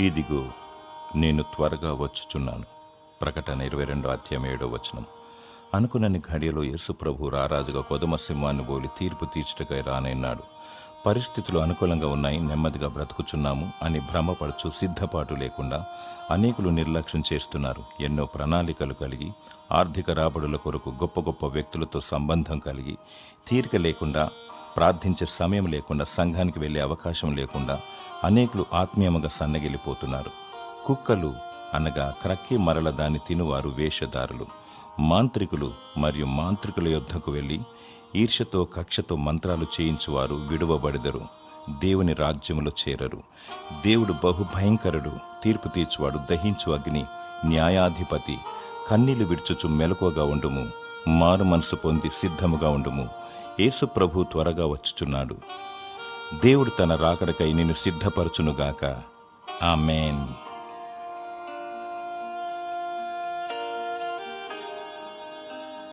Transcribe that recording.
ఇదిగో నేను త్వరగా వచ్చుచున్నాను. ప్రకటన ఇరవై రెండో అధ్యాయం ఏడో వచనం. అనుకున్నని ఘడియలో యేసుప్రభు రారాజుగా కొదమ సింహాన్ని బోలి తీర్పు తీర్చుటకై రానన్నాడు పరిస్థితులు అనుకూలంగా ఉన్నాయి నెమ్మదిగా బ్రతుకుచున్నాము అని భ్రమపడుచు సిద్ధపాటు లేకుండా అనేకులు నిర్లక్ష్యం చేస్తున్నారు. ఎన్నో ప్రణాళికలు కలిగి ఆర్థిక రాబడుల కొరకు గొప్ప గొప్ప వ్యక్తులతో సంబంధం కలిగి తీరిక లేకుండా ప్రార్థించే సమయం లేకుండా సంఘానికి వెళ్ళే అవకాశం లేకుండా అనేకులు ఆత్మీయముగా సన్నగిలిపోతున్నారు కుక్కలు అనగా క్రక్కి మరల దాన్ని తినువారు వేషధారులు. మాంత్రికులు మరియు మాంత్రికుల యొద్దకు వెళ్ళి ఈర్ష్యతో కక్షతో మంత్రాలు చేయించువారు విడువబడిదరు. దేవుని రాజ్యములో చేరరు. దేవుడు బహుభయంకరుడు తీర్పు తీర్చువాడు దహించు అగ్ని న్యాయాధిపతి కన్నీళ్ళు విడుచుచు మెలకువగా ఉండుము మారు మనసు పొంది సిద్ధముగా ఉండుము. యేసు ప్రభు త్వరగా వచ్చుచున్నాడు. దేవుడు తన రాకడకై నిన్ను సిద్ధపరచునుగాక. ఆమెన్.